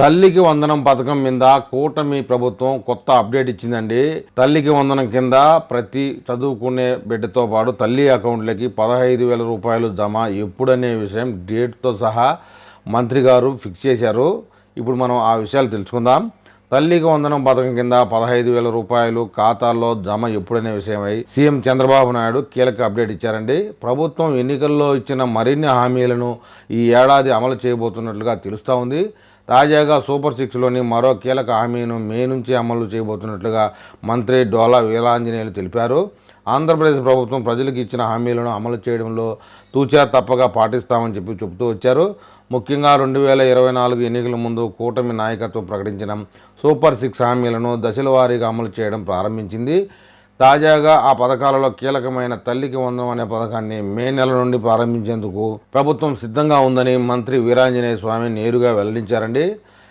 తల్లికి వందనం పథకం మీద కూటమి ప్రభుత్వం కొత్త అప్డేట్ ఇచ్చిందండి. తల్లికి వందనం కింద ప్రతి చదువుకునే బిడ్డతో పాటు తల్లి అకౌంట్లకి పదహైదు వేల రూపాయలు జమ ఎప్పుడనే విషయం డేట్తో సహా మంత్రి గారు ఫిక్స్ చేశారు. ఇప్పుడు మనం ఆ విషయాలు తెలుసుకుందాం. తల్లికి వందనం పథకం కింద పదహైదు వేల రూపాయలు ఖాతాల్లో జమ ఎప్పుడనే విషయమై సీఎం చంద్రబాబు నాయుడు కీలక అప్డేట్ ఇచ్చారండి. ప్రభుత్వం ఎన్నికల్లో ఇచ్చిన మరిన్ని హామీలను ఈ ఏడాది అమలు చేయబోతున్నట్లుగా తెలుస్తూ ఉంది. తాజాగా సూపర్ సిక్స్లోని మరో కీలక హామీను మే నుంచి అమలు చేయబోతున్నట్లుగా మంత్రి డోలా వీలాంజనేయులు తెలిపారు. ఆంధ్రప్రదేశ్ ప్రభుత్వం ప్రజలకు ఇచ్చిన హామీలను అమలు చేయడంలో తూచా తప్పగా పాటిస్తామని చెప్పి చెబుతూ వచ్చారు. ముఖ్యంగా రెండు వేల ఇరవై నాలుగు ఎన్నికల ముందు కూటమి నాయకత్వం ప్రకటించిన సూపర్ సిక్స్ హామీలను దశల వారీగా అమలు చేయడం ప్రారంభించింది. తాజాగా ఆ పథకాలలో కీలకమైన తల్లికి వందం అనే పథకాన్ని మే నెల నుండి ప్రారంభించేందుకు ప్రభుత్వం సిద్ధంగా ఉందని మంత్రి వీరాంజనేయ స్వామి నేరుగా వెల్లడించారండి.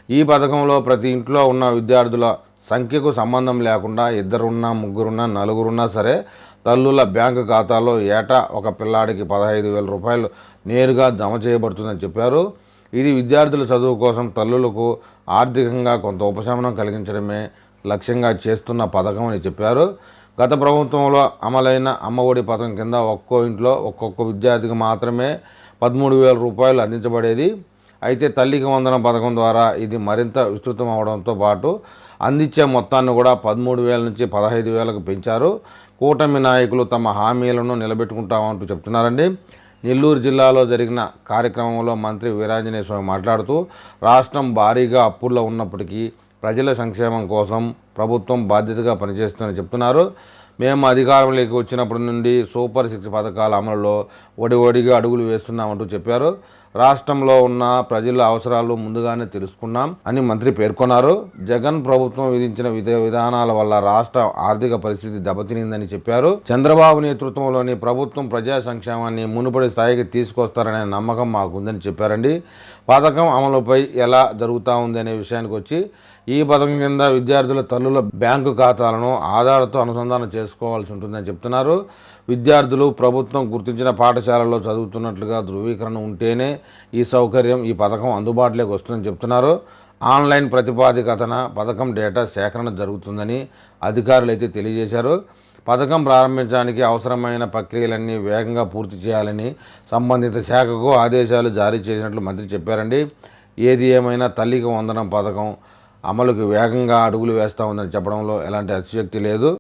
ఈ పథకంలో ప్రతి ఇంట్లో ఉన్న విద్యార్థుల సంఖ్యకు సంబంధం లేకుండా ఇద్దరున్నా ముగ్గురున్నా నలుగురున్నా సరే తల్లుల బ్యాంకు ఖాతాలో ఏటా ఒక పిల్లాడికి పదహైదు వేల రూపాయలు నేరుగా జమ చేయబడుతుందని చెప్పారు. ఇది విద్యార్థుల చదువు కోసం తల్లులకు ఆర్థికంగా కొంత ఉపశమనం కలిగించడమే లక్ష్యంగా చేస్తున్న పథకం అని చెప్పారు. గత ప్రభుత్వంలో అమలైన అమ్మఒడి పథకం కింద ఒక్కో ఇంట్లో ఒక్కొక్క విద్యార్థికి మాత్రమే పదమూడు వేల రూపాయలు అందించబడేది. అయితే తల్లికి వందన పథకం ద్వారా ఇది మరింత విస్తృతం అవడంతో పాటు అందించే మొత్తాన్ని కూడా పదమూడు వేల నుంచి పదహైదు వేలకు పెంచారు. కూటమి నాయకులు తమ హామీలను నిలబెట్టుకుంటామంటూ చెప్తున్నారండి. నెల్లూరు జిల్లాలో జరిగిన కార్యక్రమంలో మంత్రి వీరాంజనేయ స్వామి మాట్లాడుతూ రాష్ట్రం భారీగా అప్పుల్లో ఉన్నప్పటికీ ప్రజల సంక్షేమం కోసం ప్రభుత్వం బాధ్యతగా పనిచేస్తుందని చెప్తున్నారు. మేము అధికారంలోకి వచ్చినప్పటి నుండి సూపర్ సిక్స్ పథకాల అమలులో ఒడి ఒడిగా అడుగులు వేస్తున్నామంటూ చెప్పారు. రాష్ట్రంలో ఉన్న ప్రజల అవసరాలు ముందుగానే తెలుసుకున్నాం అని మంత్రి పేర్కొన్నారు. జగన్ ప్రభుత్వం విధించిన విధ విధానాల వల్ల రాష్ట్ర ఆర్థిక పరిస్థితి దెబ్బతినిందని చెప్పారు. చంద్రబాబు నేతృత్వంలోని ప్రభుత్వం ప్రజా సంక్షేమాన్ని మునుపటి స్థాయికి తీసుకొస్తారనే నమ్మకం మాకుందని చెప్పారండి. పథకం అమలుపై ఎలా జరుగుతూ ఉంది అనే విషయానికి వచ్చి ఈ పథకం కింద విద్యార్థుల తల్లుల బ్యాంకు ఖాతాలను ఆధార్తో అనుసంధానం చేసుకోవాల్సి ఉంటుందని చెప్తున్నారు. విద్యార్థులు ప్రభుత్వం గుర్తించిన పాఠశాలలో చదువుతున్నట్లుగా ధృవీకరణ ఉంటేనే ఈ సౌకర్యం ఈ పథకం అందుబాటులోకి వస్తుందని చెప్తున్నారు. ఆన్లైన్ ప్రతిపాదికతన పథకం డేటా సేకరణ జరుగుతుందని అధికారులు అయితే తెలియజేశారు. పథకం ప్రారంభించడానికి అవసరమైన ప్రక్రియలన్నీ వేగంగా పూర్తి చేయాలని సంబంధిత శాఖకు ఆదేశాలు జారీ చేసినట్లు మంత్రి చెప్పారండి. ఏది ఏమైనా తల్లికి వందనం పథకం అమలుకి వేగంగా అడుగులు వేస్తూ ఉందని చెప్పడంలో ఎలాంటి అతిశక్తి లేదు.